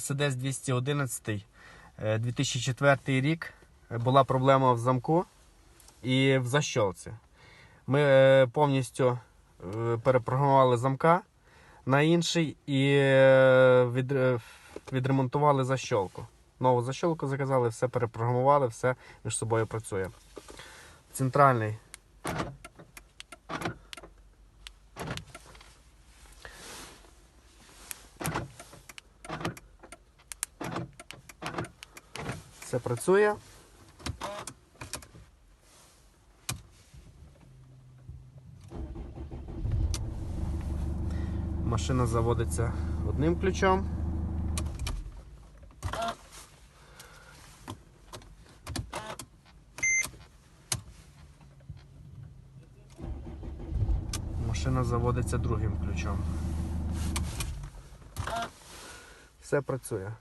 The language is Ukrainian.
Мерседес 211 е, 2004 рік. Е, Була проблема в замку і в защолці. Ми е, повністю е, перепрограмували замка на інший і е, від, е, відремонтували защолку. Нову защолку заказали, все перепрограмували, все між собою працює. Центральний. Все працює. Машина заводиться одним ключом. Машина заводиться другим ключом. Все працює.